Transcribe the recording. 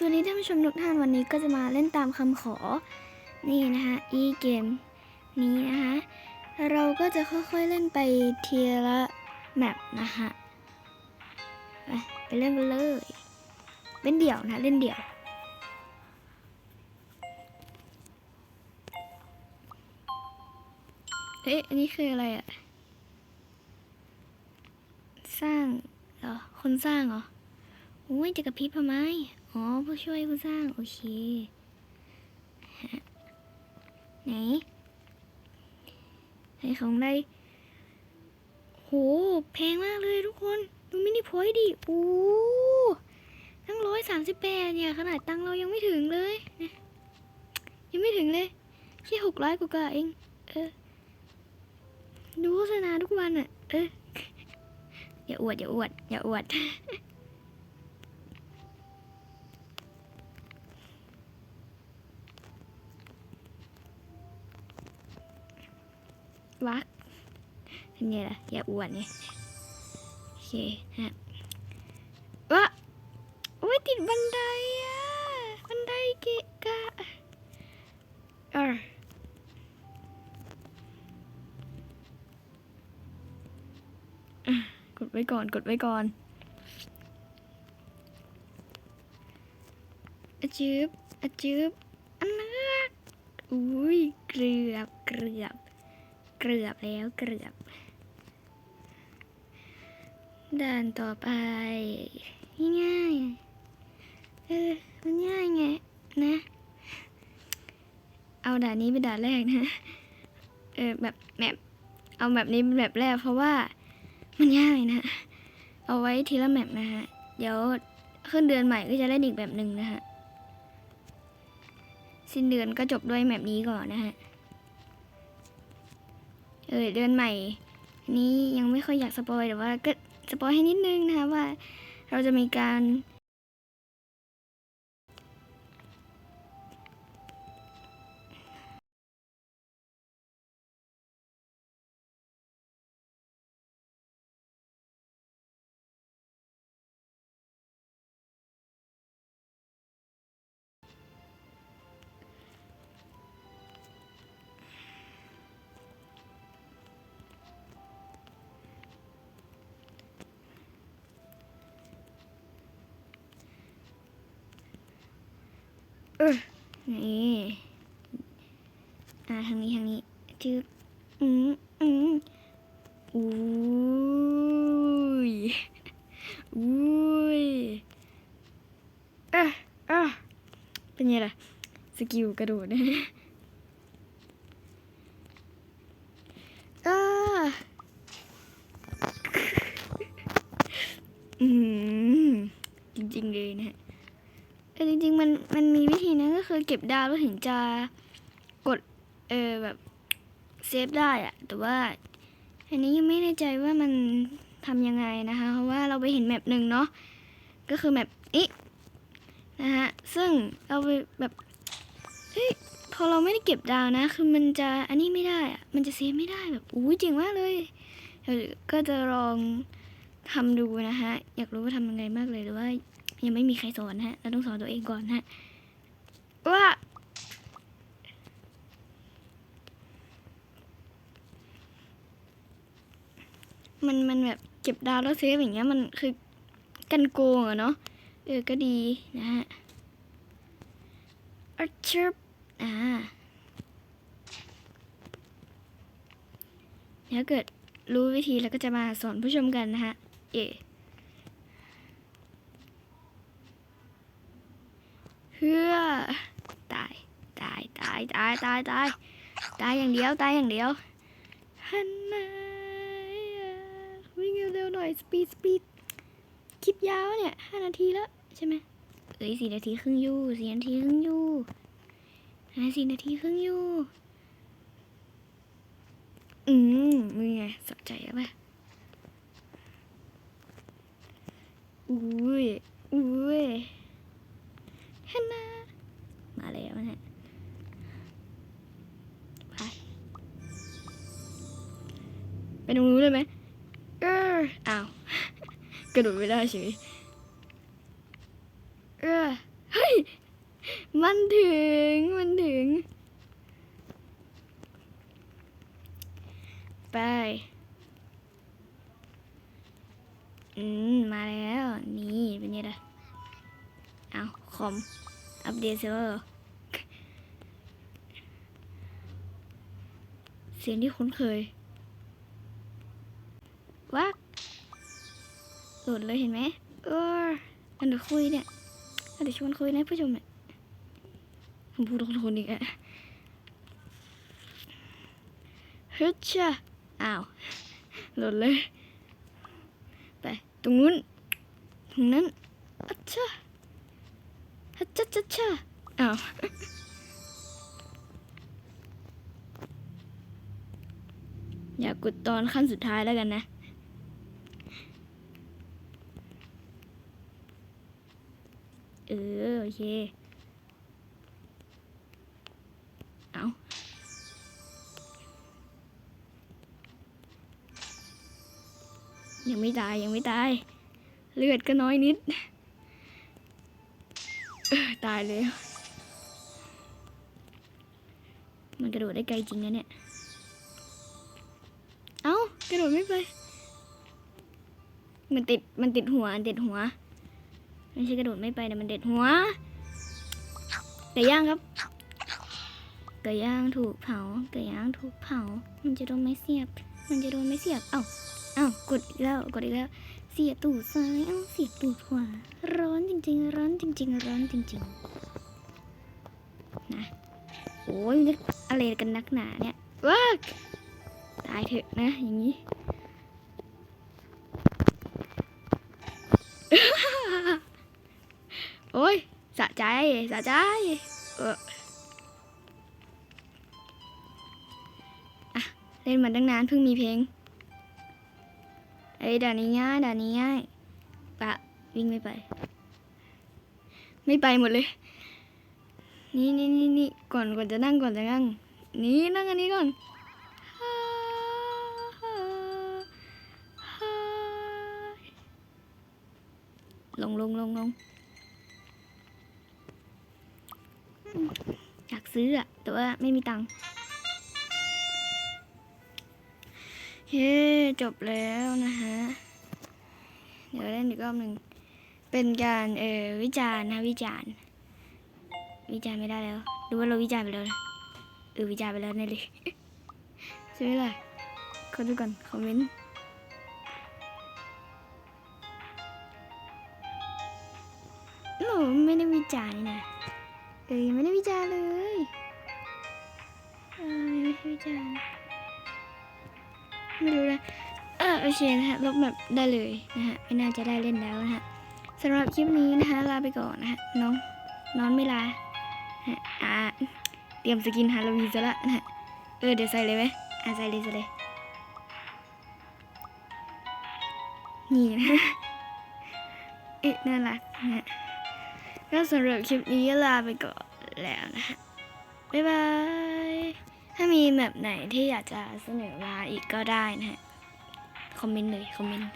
สวัสดีท่านผู้ชมทุกท่านวันนี้ก็จะมาเล่นตามคำขอ นี่นะคะอีเกมนี้นะคะเราก็จะค่อยๆเล่นไปเทียละแมปนะคะไปไปเล่นกันเลยเล่นเดี่ยวนะเล่นเดี่ยว เอ๊ะอันนี้คืออะไรอะสร้างเหรอคนสร้างเหรอโอ้ยจะกระพริบทำไม อ๋อผู้ช่วยผู้สร้าง โอเคไหนไหนของได้โหแพงมากเลยทุกคนดูมินิพอยดิโอ้ตั้งร้อยสามสิบแปดเนี่ย ขนาดตังเรายังไม่ถึงเลยนะยังไม่ถึงเลยแค่หกร้อยกว่าเอง เออ ดูโฆษณาทุกวันอะ เอออย่าอวด อย่าอวด อย่าอวด วักเป็นไงล่ะ อย่าอ้วดไงโอเคฮะวะโอ้ยติดบันไดอะ บันไดเกะกะเออกดไว้ก่อนกดไว้ก่อนอจืบอจืบอันเนื้ออุ้ย เกือบเกือบ เกือบแล้วเกือบ ด่านต่อไป ง่ายๆเออมันง่ายไงนะ เอาด่านนี้เป็นด่านแรกนะ เออแบบแบบเอาแบบนี้เป็นแบบแรกเพราะว่ามันง่ายนะ เอาไว้ทีละแมปนะฮะ เดี๋ยวขึ้นเดือนใหม่ก็จะเล่นอีกแบบหนึ่งนะฮะ สิ้นเดือนก็จบด้วยแมปนี้ก่อนนะฮะ เออเดือนใหม่ นี้ยังไม่ค่อยอยากสปอยแต่ว่าก็สปอยให้นิดนึงนะคะว่าเราจะมีการ นี่อ่าทางนี้ทางนี้จืบอืมอืมอุ้ยอุ้ยอะอะเป็นไงล่ะ สกิลกระโดดนะอ่าอืมจริงๆเลยนะฮะ เออจริงๆ มันมันมีวิธีนะก็คือเก็บดาวแล้วถึงจะกดเออแบบเซฟได้อะแต่ว่าอันนี้ยังไม่แน่ใจว่ามันทำยังไงนะคะ เพราะว่าเราไปเห็นแมปหนึ่งเนาะก็คือแมปนี้นะฮะซึ่งเราไปแบบเฮ้ยพอเราไม่ได้เก็บดาวนะ คือมันจะอันนี้ไม่ได้อะมันจะเซฟไม่ได้แบบอู้เจ๋งมากเลยเดี๋ยวก็จะลองทำดูนะฮะ อยากรู้ว่าทำยังไงมากเลยหรือว่า ยังไม่มีใครสอนฮะ เราต้องสอนตัวเองก่อนฮะ ว่า มันมันแบบเก็บดาวแล้วเซฟอย่างเงี้ยมันคือกันโกงอะเนาะ เออ ก็ดีนะฮะอัชชบอ่าเดี๋ยวเกิดรู้วิธีแล้วก็จะมาสอนผู้ชมกันนะฮะเอ เพื่อตายตาย ตายตายตายตายอย่างเดียวตายอย่างเดียวฮันนาวิ่งเร็วๆหน่อยสปีดสปีดคลิปยาวเนี่ยห้านาทีแล้วใช่ไหมเอ้ยสี่นาทีครึ่งอยู่สี่นาทีครึ่งอยู่ห้าสี่นาทีครึ่งอยู่อืมมึงไงสนใจปะอุ้ยอุ้ เอออ้าว กระโดดไม่ได้เฉยเออเฮ้ย มันถึง มันถึง ไป อืม มาแล้ว นี่เป็นไงล่ะเอาคอม อัปเดตเซิร์ฟเวอร์เสียงที่คุ้นเคย หลดเลยเห็นไหมเอออันเดี๋ยวคุยเนี่ยอันเดี๋ยวชวนคุยนะผู้ชมเนี่ยผมพูดทนๆอีกอะฮึช่ะอ้าวโหลดเลย ไป ตรงนู้น ตรงนั้นอัชชะฮัชชะชะชะอ้าวอยากกดตอนขั้นสุดท้ายแล้วกันนะ เออโอเค เอายังไม่ตายยังไม่ตาย เลือดก็น้อยนิดออตายเลย มันกระโดดได้ไกลจริงนะเนี่ย เอ้ากระโดดไม่ไป มันติดมันติดหัวติดหัว ไม่ใช่กระโดดไม่ไปแต่มันเด็ดหัวไก่ย่างครับไก่ย่างถูกเผาไก่ย่างถูกเผา มันจะโดนไม่เสียบ มันจะโดนไม่เสียบเอ้าเอ้ากดอีกแล้วกดอีกแล้ว เสียบตูดซ้ายเอ้าเสียบตูดขวาร้อนจริง ๆ ร้อนจริง ๆ ร้อนจริง ๆ นะโอ้ยมันจะอะไรกันนักหนาเนี่ยว้ากตายเถอะนะอย่างนี้ อ้ยสะใจสะใจ เออะเล่นมาตั้งนานเพิ่งมีเพลงเอ้ยด่านนี้ง่ายด่านนี้ง่ายปะวิ่งไม่ไป ไม่ไปหมดเลย นี่นี่นี่นี่ก่อนก่อนจะนั่งก่อนจะนั่ง นี่นั่งอันนี้ก่อนลงลงลงลง อยากซื้ออะแต่ว่าไม่มีตังค์เฮ้จบแล้วนะฮะ เดี๋ยวเล่นอีกรอบหนึ่ง เป็นการเออวิจารณ์นะวิจารณ์ วิจารณ์ไม่ได้แล้วหรือว่าเราวิจารณ์ไปแล้วนะเออวิจารณ์ไปแล้วแน่เลยใช่ไหมล่ะขอดูก่อนคอมเมนต์โอ้ไม่ได้วิจารณ์นี่นะ เอ้ยไม่ได้วิจารเลยเอ้ยไม่ได้วิจารไม่รู้นะเออโอเคนะฮะลบแบบได้เลยนะฮะไม่น่าจะได้เล่นแล้วนะฮะสำหรับคลิปนี้นะคะลาไปก่อนนะฮะน้องน้องไม่ลาฮะอ่าเตรียมสกินฮาโลวีนซะละนะฮะเออเดี๋ยวใส่เลยไหมอ่าใส่เลยใส่เลยนี่นะฮะเอ๊ะน่ารักนะฮะ ก็สำหรับคลิปนี้ลาไปก่อนแล้วนะคะบ๊ายบาย ถ้ามีแบบไหนที่อยากจะเสนอมาอีกก็ได้นะฮะ คอมเมนต์เลย คอมเมนต์